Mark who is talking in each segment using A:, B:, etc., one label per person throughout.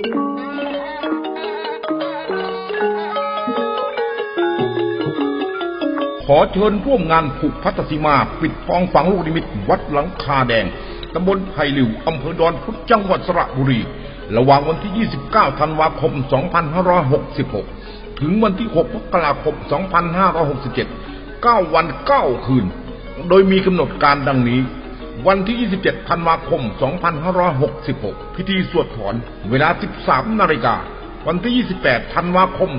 A: ขอเชิญร่วมงานผูกพัทสิมา ปิดทองฝังลูกนิมิตวัดหลังคาแดง ตำบลไผ่หลิว อำเภอดอนพุธจังหวัดสระบุรี ระหว่างวันที่ 29 ธันวาคม 2566 ถึงวันที่ 6 มกราคม 2567 9 วัน 9 คืน โดยมีกำหนดการดังนี้ วันที่ 27 ธันวาคม 2566 พิธีสวดถอน เวลา 13 นาฬิกา วันที่ 28 ธันวาคม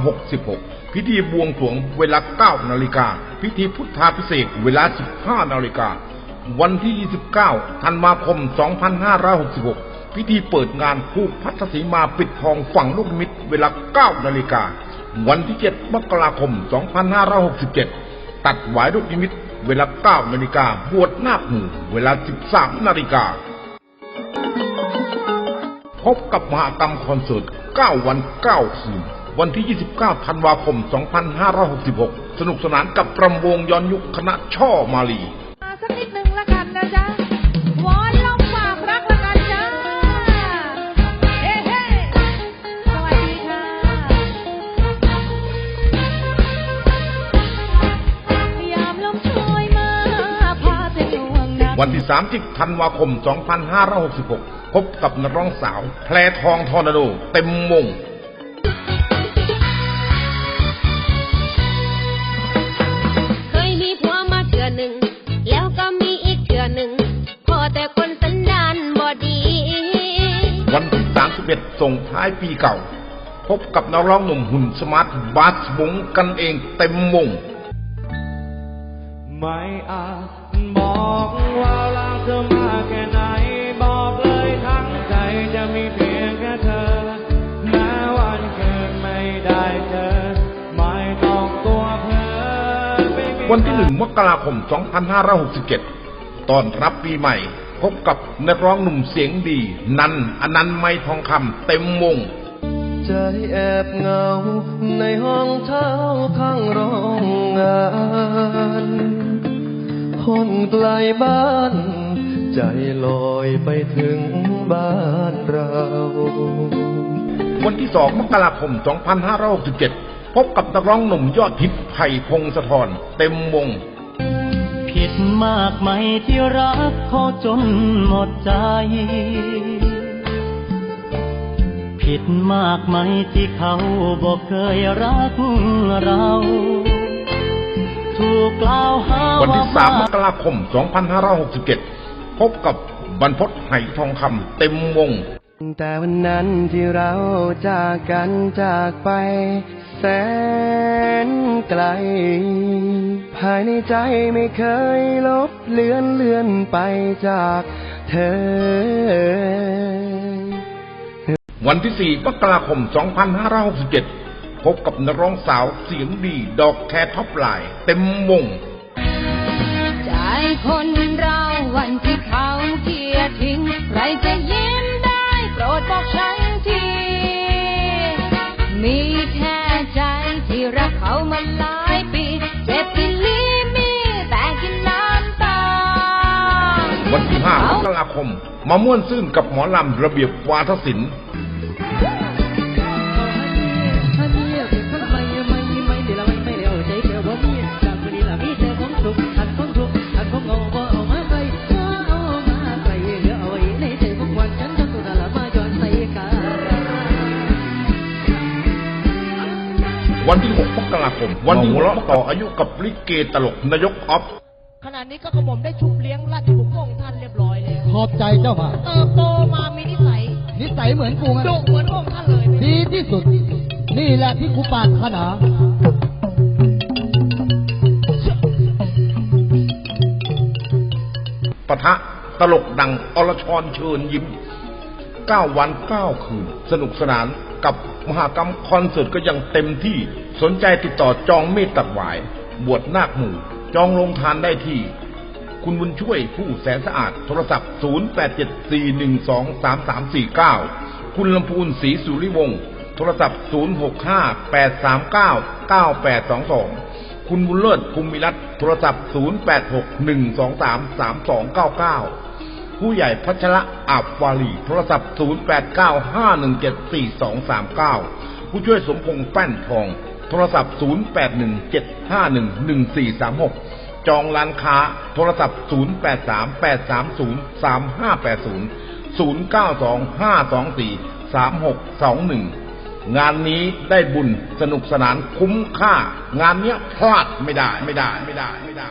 A: 2566 พิธีบวงสรวงเวลา 9 นาฬิกา พิธีพุทธาพิเศษเวลา 15 นาฬิกา วันที่ 29 ธันวาคม 2566 พิธีเปิดงานผู้พัทสีมาปิดทองฝั่งลูกมิตเวลา 9 นาฬิกา วันที่ 7 มกราคม 2567 ตัดหวายลูกนิมิต เวลา 9 นาฬิกาบวชนาคหมู่เวลา 13 นาฬิกา พบกับมหากรรมคอนเสิร์ต 9 วัน 9 คืน วันที่ 29 ธันวาคม 2566 สนุกสนานกับรำวงย้อนยุคคณะช่อมาลี
B: วงนะวัน
A: ที่ 30 ธันวาคม 2566 พบกับนักร้องสาว แพรทองทอร์นาโด เต็มวง
C: เคยมีผัวมาเถื่อหนึ่งแล้วก็มีอีกเถื่อหนึ่งพอแต่คนสันดานบ่ดี
A: วันที่31 ส่งท้ายปีเก่า พบกับนักร้องหนุ่มหุ่นสมาร์ทบาสบงกันเองเต็มวง
D: ไม่อาจบอกว่ารักเธอมากแค่ไหน บอกเลยทั้งใจจะมีเพียงแค่เธอแม้วันเกิดไม่ได้เจอไม่ต้องตัวเพ้อไม่มี
A: วันที่1มกราคม 2567 ตอนรับปีใหม่ พบกับนักร้องหนุ่มเสียงดี นันอนันต์ไม่ทองคำเต็มวง
D: ใจแอบเงาในห้องเท้าข้างโรงงาน คนไกลบ้าน ใจลอยไปถึงบ้านเรา
A: วันที่2มกราคม 2567 พบกับนักร้องหนุ่มยอดฮิตไผ่พงศธรเต็มวง
E: ผิดมากไหมที่รักเขาจนหมดใจ ผิดมากไหมที่เขาบอกเคยรักเราถูกกล่า วหา
A: วันที่ 3ม
E: ว่
A: กราคม 2567 พบกับบรรพตไหทองคำเต็มวง
D: แต่วันนั้นที่เราจากกันจากไป แสนไกล ภายในใจไม่เคยลบเลือนเลือนไปจากเธอ
A: วันที่ 4 มกราคม 2567 พบกับนักร้องสาวเสียงดีดอกแคร์ท็อปไลน์เต็มวง
C: ใจคนเราวันที่เขาเกลียดทิ้งใครจะยิ้มได้โปรดบอกฉันที มีแค่ใจที่รักเขามาหลายปีเจ็บที่ลีมีแต่กินน้ำตา
A: วันที่5มกราคม มาม่วนซื่นกับหมอลำระเบียบวาทศิลป์ วันที่ 6 มกราคม วันที่หัวเราะต่ออายุกับลิเกตลกนายกออฟ
F: ขณะนี้ก็กระหม่อมได้ชุบเลี้ยงราชบุตรพระองค์ท่านเรียบร้อยแล้ว
G: ขอบใจเจ้าค่ะ
F: เติบโตมามีนิสัย
G: นิสัยเหมือนกูไง
F: ดุเหมือนพระองค์ท่านเลยเนี่ย
G: ดีที่สุด นี่แหละที่กูปรารถนา
A: ปะทะตลกดังอรชรเชิญยิ้ม9วัน9คืน สนุกสนาน กับมหากรรมคอนเสิร์ตก็ยังเต็มที่สนใจติดต่อจองเมตตัดหวาย บวชนาคหมู่ จองลงทานได้ที่ คุณบุญช่วยผู้แสนสะอาด โทรศัพท์ 0874123349 คุณลำพูนศรีสุริวงศ์โทรศัพท์ 0658399822 คุณบุญเลิศภูมิรัตน์โทรศัพท์ 0861233299 ผู้ใหญ่พัชระอาบวาลีโทรศัพท์ 0895174239 ผู้ช่วยสมพงษ์แป้นทอง โทรศัพท์ 0817511436 จองร้านค้า โทรศัพท์ 0838303580 0925243621 งานนี้ได้บุญสนุกสนานคุ้มค่า งานเนี้ยพลาดไม่ได้ไม่ได้ไม่ได้ไม่ได้